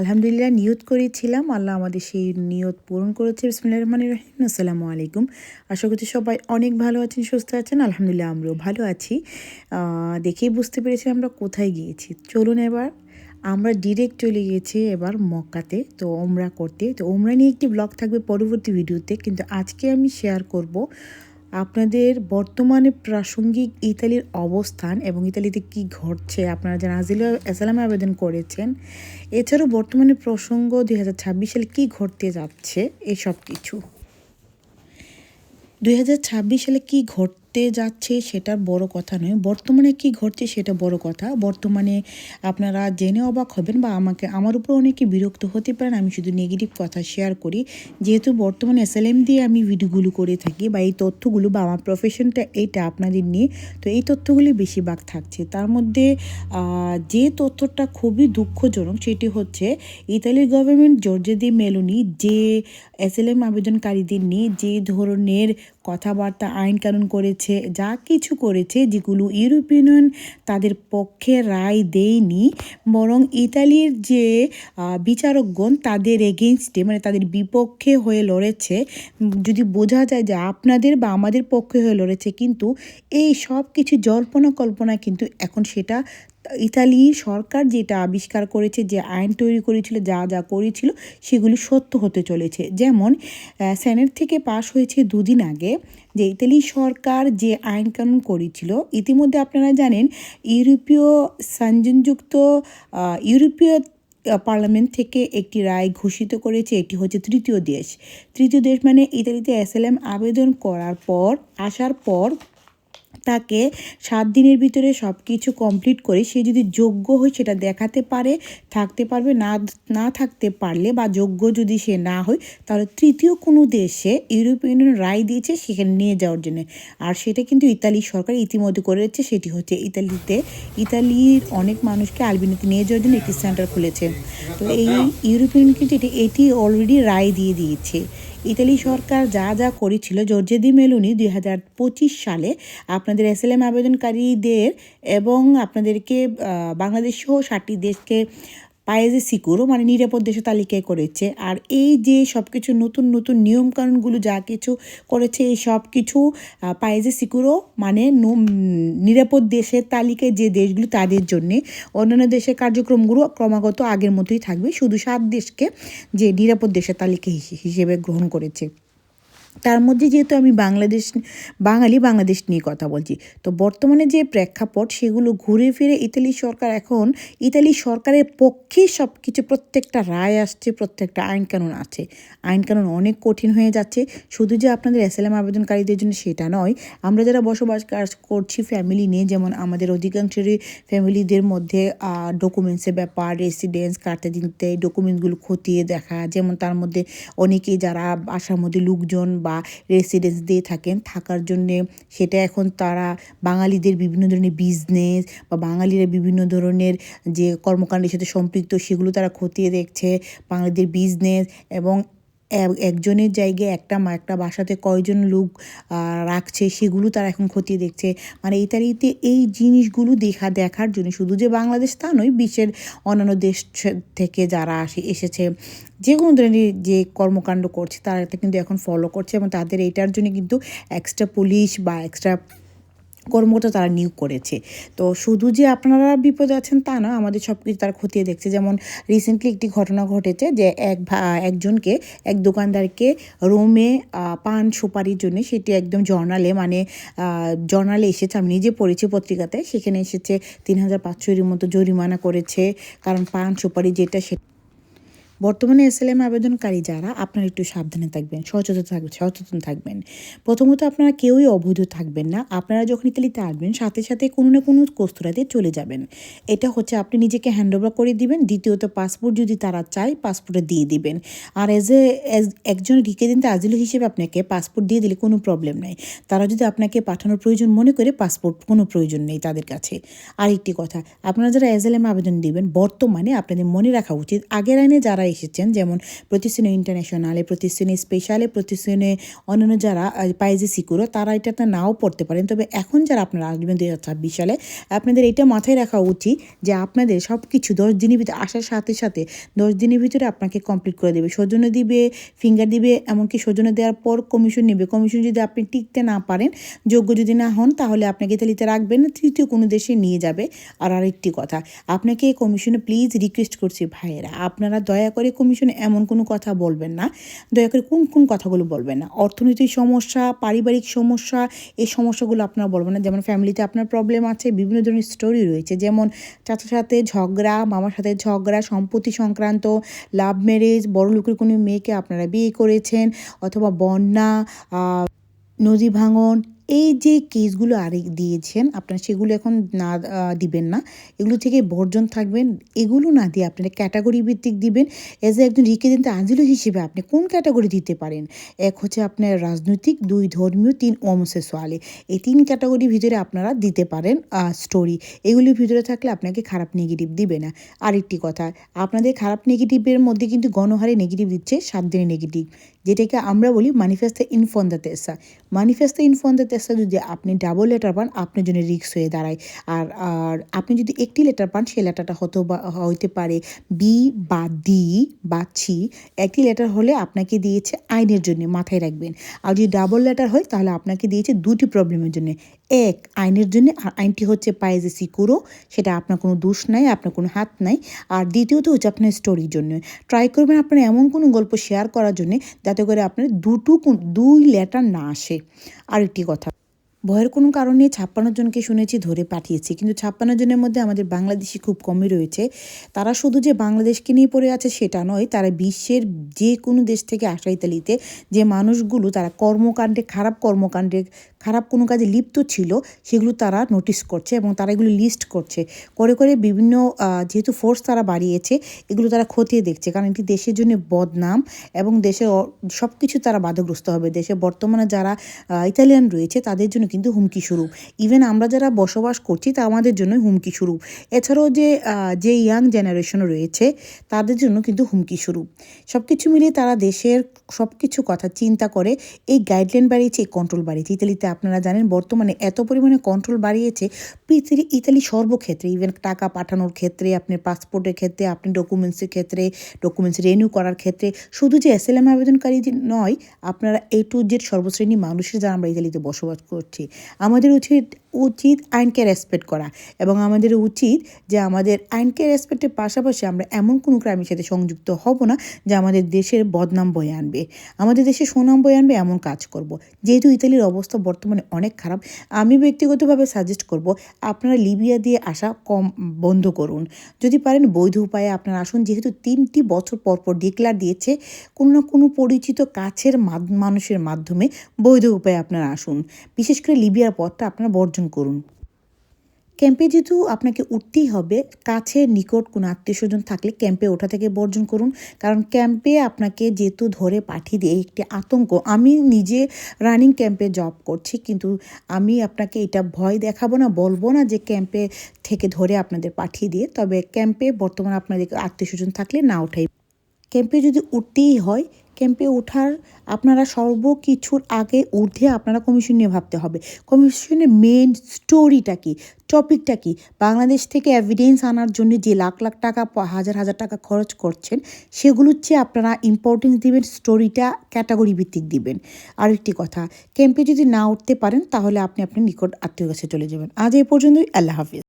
আলহামদুলিল্লাহ, নিয়ত করেছিলাম। আল্লাহ আমাদের সেই নিয়ত পূরণ করেছে। বিসমুল্লাহ রহমান রহিম। আসসালামু আলাইকুম। আশা করছি সবাই অনেক ভালো আছেন, সুস্থ আছেন। আলহামদুলিল্লাহ, আমরাও ভালো আছি। দেখেই বুঝতে পেরেছি আমরা কোথায় গিয়েছি। চলুন এবার আমরা ডিরেক্ট চলে গিয়েছি এবার মক্কাতে। তো ওমরা করতে। তো ওমরা নিয়ে একটি ব্লগ থাকবে পরবর্তী ভিডিওতে। কিন্তু আজকে আমি শেয়ার করব আপনাদের বর্তমানে প্রাসঙ্গিক ইতালির অবস্থান এবং ইতালিতে কি ঘটছে? আপনারা যারা আজিল অ্যাসালামে আবেদন করেছেন, এছাড়াও বর্তমানে প্রসঙ্গ দুই হাজার ছাব্বিশ সালে কী ঘটতে যাচ্ছে? এসব কিছু। দুই হাজার ছাব্বিশ সালে কী ঘটতে যাচ্ছে সেটা বড় কথা নয়। বর্তমানে কি ঘটছে সেটা বড় কথা। বর্তমানে আপনারা জেনে অবাক হবেন বা আমাকে, আমার উপর অনেকে বিরক্ত হতে পারেন, আমি শুধু নেগেটিভ কথা শেয়ার করি। যেহেতু বর্তমানে এসএলএম দিয়ে আমি ভিডিওগুলো করে থাকি বা এই তথ্যগুলো বা আমার প্রফেশনটা এইটা আপনাদের নিয়ে, তো এই তথ্যগুলি বেশিরভাগ থাকছে। তার মধ্যে যে তথ্যটা খুবই দুঃখজনক সেটি হচ্ছে ইতালির গভর্নমেন্ট জর্জে দি মেলোনি যে এসএলএম আবেদনকারীদের নিয়ে যে ধরনের কথাবার্তা আইন কানুন করেছে, যা কিছু করেছে, যেগুলো ইউরোপিয়ান ইউনিয়ন তাদের পক্ষে রায় দেয়নি, বরং ইতালির যে বিচারকগণ তাদের এগেনস্টে মানে তাদের বিপক্ষে হয়ে লড়েছে। যদি বোঝা যায় যে আপনাদের বা আমাদের পক্ষে হয়ে লড়েছে, কিন্তু এই সব কিছু জল্পনা কল্পনা কিন্তু এখন সেটা ইতালি সরকার যেটা আবিষ্কার করেছে যে আইন তৈরি করেছিল যা যা করেছিল সেগুলি সত্য হতে চলেছে। যেমন সেনেট থেকে পাশ হয়েছে দুদিন আগে যে ইতালি সরকার যে আইন কানুন করেছিল ইতিমধ্যে আপনারা জানেন ইউরোপীয় আহ, ইউরোপীয় পার্লামেন্ট থেকে একটি রায় ঘোষিত করেছে এটি হচ্ছে তৃতীয় দেশ। তৃতীয় দেশ মানে ইতালিতে এসএলএম আবেদন করার পর আসার পর তাকে সাত দিনের ভিতরে সব কিছু কমপ্লিট করে সে যদি যোগ্য হয় সেটা দেখাতে পারে, থাকতে পারবে, না না থাকতে পারলে বা যোগ্য যদি সে না হয়, তাহলে তৃতীয় কোনো দেশে ইউরোপিয়ান ইউনিয়ন রায় দিয়েছে সেখানে নিয়ে যাওয়ার জন্য। আর সেটা কিন্তু ইতালি সরকার ইতিমধ্যে করেছে সেটি হচ্ছে ইতালিতে, ইতালির অনেক মানুষকে আলবিনিতে নিয়ে যাওয়ার জন্য একটি সেন্টার খুলেছে। তো এই ইউরোপিয়ান কিন্তু এটি এটি অলরেডি রায় দিয়ে দিয়েছে। ইতালি সরকার যা যা করেছিল জর্জেদি মেলোনি দুই হাজার পঁচিশ সালে আপনাদের এম আবেদনকারীদের এবং আপনাদেরকে বাংলাদেশ সহ ষাটটি দেশকে পায়েজে সিকিউরও মানে নিরাপদ দেশের তালিকায় করেছে। আর এই যে সব কিছু নতুন নতুন নিয়মকানুনগুলো যা কিছু করেছে, এই সব কিছু পায়েজে সিকিউরও মানে নিরাপদ দেশের তালিকায় যে দেশগুলো তাদের জন্যে, অন্যান্য দেশের কার্যক্রমগুলো ক্রমাগত আগের মতোই থাকবে। শুধু সাত দেশকে যে নিরাপদ দেশের তালিকা হিসে- হিসেবে গ্রহণ করেছে। তার মধ্যে যেহেতু আমি বাংলাদেশ, বাঙালি বাংলাদেশ নিয়ে কথা বলছি, তো বর্তমানে যে প্রেক্ষাপট সেগুলো ঘুরে ফিরে ইতালি সরকার এখন, ইতালি সরকারের পক্ষে সব কিছু প্রত্যেকটা রায় আসছে, প্রত্যেকটা আইনকানুন আছে। আইনকানুন অনেক কঠিন হয়ে যাচ্ছে। শুধু যে আপনাদের এসএলএম আবেদনকারীদের জন্য সেটা নয়, আমরা যারা বসবাস কাজ- করছি ফ্যামিলি নিয়ে, যেমন আমাদের অধিকাংশেরই ফ্যামিলিদের মধ্যে ডকুমেন্টসের ব্যাপার রেসিডেন্স কাটতে দিতে ডকুমেন্টসগুলো খতিয়ে দেখা, যেমন তার মধ্যে অনেকেই যারা বাসার মধ্যে লোকজন বা রেসিডেন্স দিয়ে থাকেন, থাকার জন্যে সেটা এখন তারা বাঙালিদের বিভিন্ন ধরনের বিজনেস বা বাঙালিরা বিভিন্ন ধরনের যে কর্মকাণ্ডের সাথে সম্পৃক্ত সেগুলো তারা খতিয়ে দেখছে, বাঙালিদের বিজনেস এবং একজনের জায়গায় একটা একটা বাসাতে কয়জন লোক রাখছে সেগুলো তারা এখন খতিয়ে দেখছে। মানে ইতালিতে এই জিনিসগুলো দেখা, দেখার জন্য শুধু যে বাংলাদেশ তা নয়, বিশ্বের অন্যান্য দেশ থেকে যারা আসে, এসেছে, যে কোনো ধরনের যে কর্মকাণ্ড করছে, তারা কিন্তু এখন ফলো করছে এবং তাদের এটার জন্য কিন্তু এক্সট্রা পুলিশ বা এক্সট্রা কর্মকর্তা তারা নিয়োগ করেছে। তো শুধু যে আপনারা বিপদে আছেন তা না, আমাদের সব কিছু তারা খতিয়ে দেখছে। যেমন রিসেন্টলি একটি ঘটনা ঘটেছে যে এক একজনকে, এক দোকানদারকে রোমে পান সুপারির জন্য সেটি একদম জর্নালে মানে জর্নালে এসেছে। আমি নিজে পড়েছি পত্রিকাতে। সেখানে এসেছে তিন হাজার পাঁচশোর মতো জরিমানা করেছে। কারণ পান সুপারি যেটা সে বর্তমানে এসএলএম আবেদনকারী যারা, আপনারা একটু সাবধানে থাকবেন, সচেতন থাকবেন সচেতন থাকবেন। প্রথমত আপনারা কেউই অবৈধ থাকবেন না, আপনারা যখন ইতালিতে আসবেন, সাথে সাথে কোনো না কোনো কোস্তরাতে চলে যাবেন। এটা হচ্ছে আপনি নিজেকে হ্যান্ড ওভার করে দিবেন, দ্বিতীয়ত পাসপোর্ট যদি তারা চায় পাসপোর্টে দিয়ে দিবেন। আর এজ এ একজন রিকেদিন আজিল হিসেবে আপনাকে পাসপোর্ট দিয়ে দিলে কোনো প্রবলেম নাই। তারা যদি আপনাকে পাঠানোর প্রয়োজন মনে করে পাসপোর্ট কোনো প্রয়োজন নেই তাদের কাছে। আরেকটি কথা, আপনারা যারা এজএলএম আবেদন দিবেন, বর্তমানে আপনাদের মনে রাখা উচিত, আগের আইনে যারা এসেছেন, যেমন প্রতিশ্রেণী ইন্টারন্যাশনালে প্রতিশ্রেণী স্পেশালে প্রতিশ্রেণী অন্যান্য যারা পাইজে সিকিউরো, তারা এটাতে নাও পড়তে পারেন। তবে এখন যারা আপনারা আসবেন দু হাজার ছাব্বিশ সালে, আপনাদের এটা মাথায় রাখা উচিত যে আপনাদের সব কিছু দশ দিনের ভিতরে আসার সাথে সাথে দশ দিনের ভিতরে আপনাকে কমপ্লিট করে দেবে। সৌজন্য দিবে ফিঙ্গার দিবে, এমনকি সৌজন্য দেওয়ার পর কমিশন নেবে। কমিশন যদি আপনি টিকতে না পারেন, যোগ্য যদি না হন, তাহলে আপনাকে ইতালিতে রাখবেন না তৃতীয় কোনো দেশে নিয়ে যাবে। আর আরেকটি কথা, আপনাকে কমিশনে প্লিজ রিকোয়েস্ট করছি ভাইয়েরা, আপনারা দয়া করে কমিশনে এমন কোনো কথা বলবেন না। দয়া করে কোন কোন কথাগুলো বলবেন না। অর্থনৈতিক সমস্যা, পারিবারিক সমস্যা, এই সমস্যাগুলো আপনারা বলবেন না। যেমন ফ্যামিলিতে আপনার প্রবলেম আছে, বিভিন্ন ধরনের স্টোরি রয়েছে। যেমন চাচার সাথে ঝগড়া, মামার সাথে ঝগড়া, সম্পত্তি সংক্রান্ত লাভ ম্যারেজ বড় লোকের কোনো মেয়েকে আপনারা বিয়ে করেছেন, অথবা বন্যা নদী ভাঙন এই যে কেসগুলো আরেক দিয়েছেন, আপনারা সেগুলো এখন না দিবেন না। এগুলো থেকে বর্জন থাকবেন। এগুলো না দিয়ে আপনারা ক্যাটাগরি ভিত্তিক দিবেন। এজ এ একজন রিকেদেন্ট আজিলো হিসেবে আপনি কোন ক্যাটাগরি দিতে পারেন? এক হচ্ছে আপনার রাজনৈতিক, দুই ধর্মীয়, তিন অমসেসোয়ালে এই তিন ক্যাটাগরির ভিতরে আপনারা দিতে পারেন স্টোরি এগুলির ভিতরে থাকলে আপনাকে খারাপ নেগেটিভ দিবে না। আরেকটি কথা, আপনাদের খারাপ নেগেটিভের মধ্যে কিন্তু গণহারে নেগেটিভ দিচ্ছে, সাত দিনের নেগেটিভ যেটাকে আমরা বলি ম্যানিফেস্টো ইনফন দ্য তেসা ম্যানিফেস্টো ইনফন দ্য তেসা যদি আপনি ডাবল লেটার পান, আপনার জন্য রিক্স হয়ে দাঁড়ায়। আর আর আপনি যদি একটি লেটার পান, সেই লেটারটা হতো বা, হইতে পারে বি বা দি বা ছি একটি লেটার হলে আপনাকে দিয়েছে আইনের জন্য, মাথায় রাখবেন। আর যদি ডাবল লেটার হয়, তাহলে আপনাকে দিয়েছে দুটি প্রবলেমের জন্য। এক, আইনের জন্য, আর আইনটি হচ্ছে পায়েজে সিকুরো সেটা আপনার কোনো দোষ নাই, আপনার কোনো হাত নাই। আর দ্বিতীয়ত হচ্ছে আপনার স্টোরির জন্য। ট্রাই করবেন আপনার এমন কোনো গল্প শেয়ার করার জন্য, যাতে করে আপনার দুটো কোন- দুই লেটার না আসে। আরেকটি কথা। ভয়ের কোনো কারণে ছাপ্পান্ন জনকে শুনেছি ধরে পাঠিয়েছি। কিন্তু ছাপ্পান্ন জনের মধ্যে আমাদের বাংলাদেশি খুব কমই রয়েছে। তারা শুধু যে বাংলাদেশকে নিয়ে পড়ে আছে সেটা নয়, তারা বিশ্বের যে কোনো দেশ থেকে আসা ইতালিতে যে মানুষগুলো, তারা কর্মকাণ্ডে, খারাপ কর্মকাণ্ডে, খারাপ কোনো কাজে লিপ্ত ছিল, সেগুলো তারা নোটিস করছে এবং তারা এগুলো লিস্ট করছে। করে করে বিভিন্ন যেহেতু ফোর্স তারা বাড়িয়েছে, এগুলো তারা খতিয়ে দেখছে। কারণ এটি দেশের জন্য বদনাম এবং দেশের সব কিছু তারা বাধাগ্রস্ত হবে। দেশে বর্তমানে যারা ইতালিয়ান রয়েছে, তাদের জন্য কিন্তু হুমকি স্বরূপ। ইভেন আমরা যারা বসবাস করছি, তা আমাদের জন্য হুমকি স্বরূপ। এছাড়াও যে যে ইয়াং জেনারেশন রয়েছে, তাদের জন্য কিন্তু হুমকি স্বরূপ। সব কিছু মিলিয়ে তারা দেশের সব কিছু কথা চিন্তা করে, এই গাইডলাইন বাড়িয়েছে, এই কন্ট্রোল বাড়িয়েছে। ইতালিতে আপনারা জানেন, বর্তমানে এত পরিমাণে কন্ট্রোল বাড়িয়েছে, পৃথিবী, ইতালি সর্বক্ষেত্রে ইভেন টাকা পাঠানোর ক্ষেত্রে আপনার পাসপোর্টের ক্ষেত্রে, আপনি ডকুমেন্টসের ক্ষেত্রে ডকুমেন্টস রেনিউ করার ক্ষেত্রে, শুধু যে এসএলএম আবেদনকারী নয়, আপনারা এ টু জেড সর্বশ্রেণী মানুষের যারা আমরা ইতালিতে বসবাস করছি আমাদের উচিত উচিত আইনকে রেসপেক্ট করা এবং আমাদের উচিত যে আমাদের আইনকে রেসপেক্টের পাশাপাশি আমরা এমন কোনো ক্রাইমের সাথে সংযুক্ত হব না যে আমাদের দেশের বদনাম বয়ে আনবে। আমাদের দেশে সুনাম বয়ে আনবে এমন কাজ করব। যেহেতু ইতালির অবস্থা বর্তমানে অনেক খারাপ, আমি ব্যক্তিগতভাবে সাজেস্ট করব আপনারা লিবিয়া দিয়ে আসা কম বন্ধ করুন। যদি পারেন বৈধ উপায়ে আপনারা আসুন। যেহেতু তিনটি বছর পর পর ডিক্লার দিয়েছে, কোনো না কোনো পরিচিত কাছের মানুষের মাধ্যমে বৈধ উপায়ে আপনারা আসুন। বিশেষ করে লিবিয়ার পথটা আপনারা বর্জন করুন। ক্যাম্পে যেহেতু আপনাকে উঠতেই হবে কাছে নিকট কোনো আত্মীয় স্বজন থাকলে ক্যাম্পে ওঠা থেকে বর্জন করুন। কারণ ক্যাম্পে আপনাকে যেহেতু ধরে পাঠিয়ে দিয়ে একটি আতঙ্ক, আমি নিজে রানিং ক্যাম্পে জব করছি, কিন্তু আমি আপনাকে এটা ভয় দেখাবো না, বলব না যে ক্যাম্পে থেকে ধরে আপনাদের পাঠিয়ে দিয়ে, তবে ক্যাম্পে বর্তমানে আপনাদের আত্মীয় স্বজন থাকলে না ওঠাই। ক্যাম্পে যদি উঠতেই হয় ক্যাম্পে ওঠার আপনারা সর্বকিছুর আগে ঊর্ধ্বে আপনারা কমিশন নিয়ে ভাবতে হবে। কমিশনের মেন স্টোরিটা কি? টপিকটা কি? বাংলাদেশ থেকে এভিডেন্স আনার জন্য যে লাখ লাখ টাকা, হাজার হাজার টাকা খরচ করছেন, সেগুলোর চেয়ে আপনারা ইম্পর্টেন্স দিবেন স্টোরিটা ক্যাটাগরি ভিত্তিক দিবেন। আর একটি কথা, ক্যাম্পে যদি না উঠতে পারেন, তাহলে আপনি আপনার নিকট আত্মীয় কাছে চলে যাবেন। আজ এই পর্যন্তই, আল্লাহ হাফিজ।